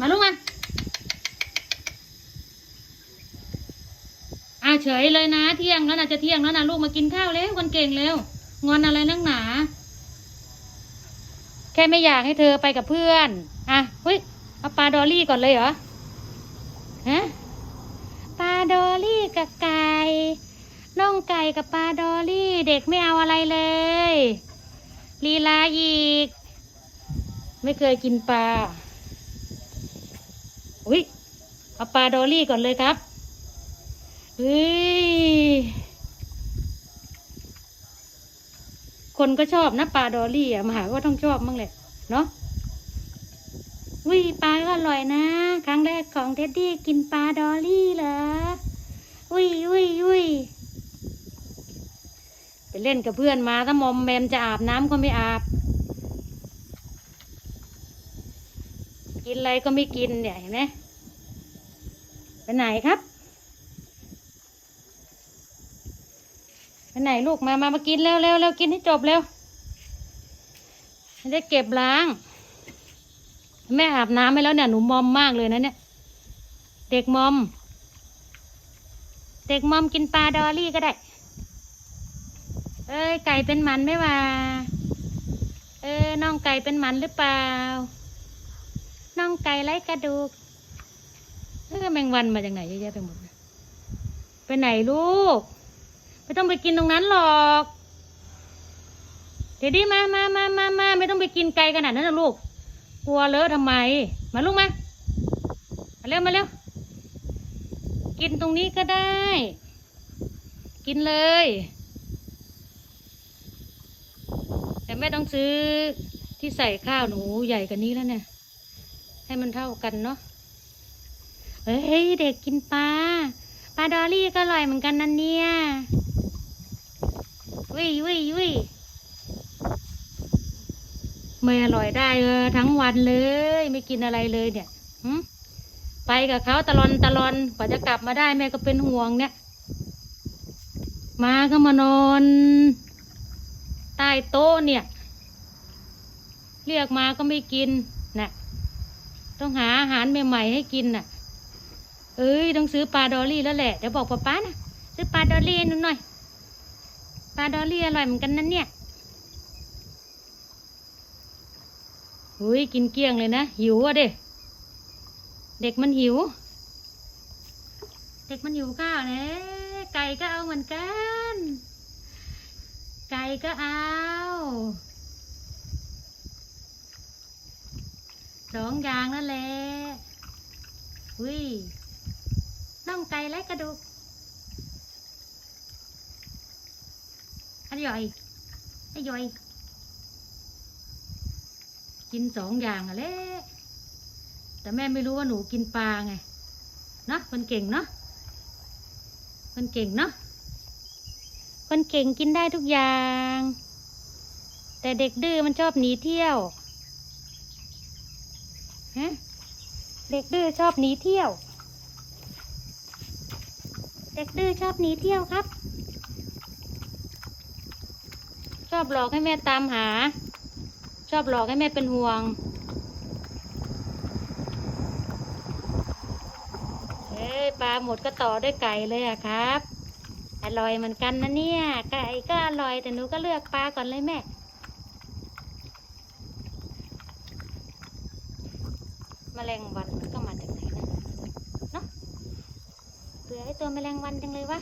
มาลูกมาอาเฉยเลยนะเที่ยงแล้วนะจะเที่ยงแล้วนะลูกมากินข้าวเร็วคนเก่งเร็วงอนอะไรนักหนา แค่ไม่อยากให้เธอไปกับเพื่อนอะเฮ้ยเอาปลาดอลี่ก่อนเลยเหรอฮะปลาดอลี่กับไก่น่องไก่กับปลาดอลลี่เด็กไม่เอาอะไรเลยลีลาอีก ไม่เคยกินปลา อุ้ยเอาปลาดอลลี่ก่อนเลยครับเฮ้ยคนก็ชอบนะปลาดอลลี่อะมหาก็ต้องชอบมั่งแหละเนาะอุ้ยปลาก็อร่อยนะ ครั้งแรกของเท็ดดี้กินปลาดอลลี่เหรออุ้ยอุ้ยอุ้ยไปเล่นกับเพื่อนมาถ้ามอมแมมจะอาบน้ำก็ไม่อาบ กินอะไรก็ไม่กินเนี่ยเห็นไหมไปไหนครับไปไหนลูกมามามากินเร็วเร็วเร็วกินให้จบเร็วไม่ได้เก็บล้าง แม่อาบน้ำไปแล้วเนี่ยหนูมอมมากเลยนะเนี่ย เด็กมอม เด็กมอมกินปลาดอลลี่ก็ได้ เอ้ยไก่เป็นมันไหมวะเออน้องไก่เป็นมันหรือเปล่า องไก่ไร้กระดูกเออแมงวันมาจากไหนเยอะแยะไปหมดเลยไปไหนลูก ไม่ต้องไปกินตรงนั้นหรอกเดี๋ยวดิมามามามามาไม่ต้องไปกินไกลขนาดนั้นนะลูก กลัวเลอะทำไม มาลูกมา มาเร็วมาเร็ว กินตรงนี้ก็ได้ กินเลย แต่แม่ต้องซื้อที่ใส่ข้าวหนูใหญ่กว่านี้แล้วเนี่ย ให้มันเท่ากันเนาะเฮ้ยเด็กกินปลาปลาดอลลี่ก็อร่อยเหมือนกันนั่นเนี่ยวิวิวิไม่อร่อยได้เออทั้งวันเลย ไม่กินอะไรเลยเนี่ยไปกับเขาตลอนตลอนกว่าจะกลับมาได้แม่ก็เป็นห่วงเนี่ย มาก็มานอน ใต้โต๊ะเนี่ย เรียกมาก็ไม่กินน่ะ ต้องหาอาหารใหม่ๆให้กินน่ะ เอ้ยต้องซื้อปลาดอลลี่แล้วแหละเดี๋ยวบอกป๊าป๊านะซื้อปลาดอลลี่ให้หนูหน่อยปลาดอลลี่อร่อยเหมือนกันนั่นเนี่ยอุ้ยกินเกลี้ยงเลยนะหิวอะเด็กเด็กมันหิว เด็กมันหิวข้าวนะไก่ก็เอาเหมือนกัน ไก่ก็เอา สองอย่างนั่นแหละอุ้ยน่องไก่และกระดูกอร่อยอร่อย กินสองอย่างอะแหละแต่แม่ไม่รู้ว่าหนูกินปลาไง เนาะคนเก่งเนาะคนเก่งเนาะคนเก่งกินได้ทุกอย่าง แต่เด็กดื้อมันชอบหนีเที่ยว ฮะเด็กดื้อชอบหนีเที่ยว เด็กดื้อชอบหนีเที่ยวครับ ชอบหลอกให้แม่ตามหา ชอบหลอกให้แม่เป็นห่วงเอ้ยปลาหมดก็ต่อด้วยไก่เลยอะครับ อร่อยเหมือนกันนะเนี่ย ไก่ก็อร่อยแต่หนูก็เลือกปลาก่อนเลยแม่ แมลงวันมันก็มาจากไหนนะเนาะเบื่อไอตัวแมลงวันจังเลยวะ